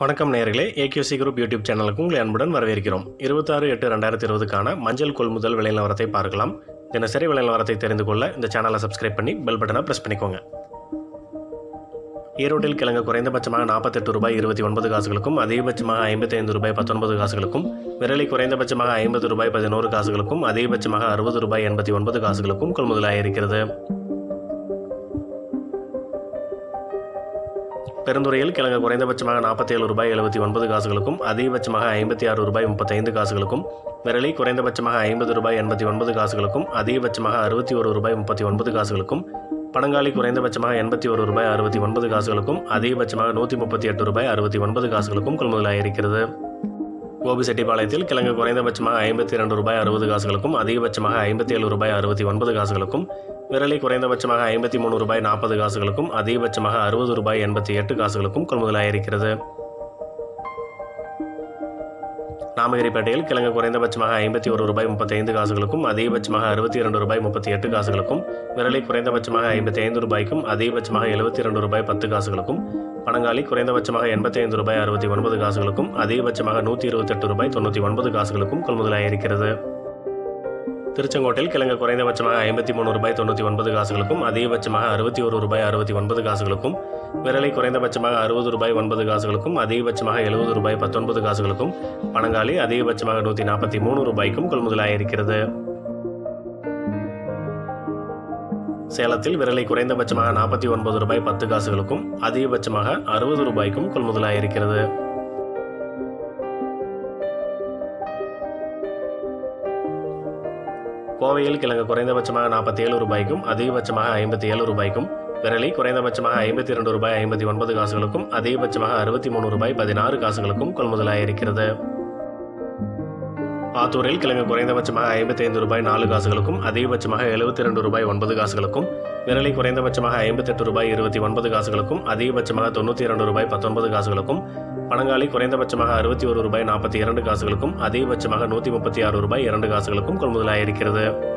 வணக்கம் நேர்களே ஏகியூசி group YouTube சேனலுக்கு உங்களை அன்புடன் வரவேற்கிறோம். இருபத்தாறு எட்டு ரெண்டாயிரத்தி இருபதுக்கான மஞ்சள் கொள்முதல் விலை நிலவரத்தை பார்க்கலாம். தினசரி விலை நிலவரத்தை தெரிந்து கொள்ள இந்த சேனலை சப்ஸ்கிரைப் பண்ணி பெல் பட்டனை ப்ரெஸ் பண்ணிக்கோங்க. ஈரோட்டில் கிழங்கு குறைந்தபட்சமாக நாற்பத்தெட்டு ரூபாய் இருபத்தி ஒன்பது காசுகளுக்கும் அதிகபட்சமாக ஐம்பத்தைந்து ரூபாய் பத்தொன்பது காசுகளுக்கும் விரலி குறைந்தபட்சமாக ஐம்பது ரூபாய் பதினோரு காசுகளுக்கும் அதிகபட்சமாக அறுபது ரூபாய் எண்பத்தி ஒன்பது காசுகளுக்கும் கொள்முதலாயிருக்கிறது பெருந்துறையில் கிழங்கு குறைந்தபட்சமாக நாற்பத்தி ஏழு ரூபாய் எழுபத்தி ஒன்பது காசுகளுக்கும் அதிகபட்சமாக ஐம்பத்தி ஆறு ரூபாய் முப்பத்தைந்து காசுகளுக்கும் விரலி குறைந்தபட்சமாக ஐம்பது ரூபாய் எண்பத்தி ஒன்பது காசுகளுக்கும் அதிகபட்சமாக அறுபத்தி ஒரு ரூபாய் முப்பத்தி ஒன்பது காசுகளுக்கும் பனங்காலி குறைந்தபட்சமாக எண்பத்தி ஒரு ரூபாய் அறுபத்தி ஒன்பது காசுகளுக்கும் அதிகபட்சமாக நூற்றி முப்பத்தி எட்டு ரூபாய் அறுபத்தி ஒன்பது காசுகளுக்கும் கொள்முதலாயிருக்கிறது கோபிசெட்டிப்பாளையத்தில் கிழங்கு குறைந்தபட்சமாக ஐம்பத்தி இரண்டு ரூபாய் அறுபது காசுகளுக்கும் அதிகபட்சமாக ஐம்பத்தி ஏழு ரூபாய் அறுபத்தி ஒன்பது காசுகளுக்கும் விரலி குறைந்தபட்சமாக ஐம்பத்தி மூணு ரூபாய் நாற்பது காசுகளுக்கும் அதிகபட்சமாக அறுபது ரூபாய் எண்பத்தி எட்டு காசுகளுக்கும் கொள்முதலாயிருக்கிறது. நாமகிரிப்பேட்டையில் கிழங்கு குறைந்தபட்சமாக ஐம்பத்தி ஒரு ரூபாய் முப்பத்தைந்து காசுகளுக்கும் அதிகபட்சமாக அறுபத்தி இரண்டு ரூபாய் முப்பத்தி எட்டு காசுகளுக்கும் விரலை குறைந்தபட்சமாக ஐம்பத்தி ஐந்து ரூபாய்க்கும் அதிகபட்சமாக எழுபத்தி இரண்டு ரூபாய் பத்து காசுகளுக்கும் பனங்காலி குறைந்தபட்சமாக எண்பத்தி ஐந்து ரூபாய் அறுபத்தி ஒன்பது காசுகளுக்கும் அதிகபட்சமாக நூற்றி இருபத்தெட்டு ரூபாய் தொண்ணூற்றி ஒன்பது காசுகளுக்கும் கொள்முதலாயிருக்கிறது திருச்செங்கோட்டில் கிழங்கு குறைந்தபட்சமாக ஐம்பத்தி மூணு ரூபாய் தொண்ணூற்றி ஒன்பது காசுகளுக்கும் அதிகபட்சமாக அறுபத்தி ஒரு ரூபாய் அறுபத்தி ஒன்பது காசுகளுக்கும் விரலை குறைந்தபட்சமாக அறுபது ரூபாய் ஒன்பது காசுகளுக்கும் அதிகபட்சமாக எழுபது ரூபாய் பத்தொன்பது காசுகளுக்கும் பனங்காலி அதிகபட்சமாக நூற்றி நாற்பத்தி மூணு ரூபாய்க்கும் கொள்முதலாக இருக்கிறது. சேலத்தில் விரலை குறைந்தபட்சமாக நாற்பத்தி ஒன்பது ரூபாய் பத்து காசுகளுக்கும் அதிகபட்சமாக அறுபது ரூபாய்க்கும் கொள்முதலாக இருக்கிறது. கோவையில் கிழங்கு குறைந்தபட்சமாக நாற்பத்தி ஏழு ரூபாய்க்கும் அதிகபட்சமாக ஐம்பத்தி ஏழு ரூபாய்க்கும். விரலி குறைந்தபட்சமாக ஐம்பத்தி இரண்டு ரூபாய் ஐம்பத்தி ஒன்பது காசுகளுக்கும் அதிகபட்சமாக அறுபத்தி மூணு ரூபாய் பதினாறு காசுகளுக்கும் கொள்முதலாயிருக்கிறது. ஆத்தூரில் கிழங்கு குறைந்தபட்சமாக ஐம்பத்தி ஐந்து ரூபாய் நாலு காசுகளுக்கும் அதிகபட்சமாக எழுபத்தி ரெண்டு ரூபாய் ஒன்பது காசுகளுக்கும் விரலை குறைந்தபட்சமாக ஐம்பத்தெட்டு ரூபாய் இருபத்தி ஒன்பது காசுகளுக்கும் அதிகபட்சமாக தொண்ணூற்றி இரண்டு ரூபாய் பத்தொன்பது காசுகளுக்கும் பணங்காலி குறைந்தபட்சமாக அறுபத்தி ஒரு ரூபாய் நாற்பத்தி இரண்டு காசுகளுக்கும் அதிகபட்சமாக நூற்றி முப்பத்தி ஆறு ரூபாய் இரண்டு காசுகளுக்கும் கொள்முதலாயிருக்கிறது.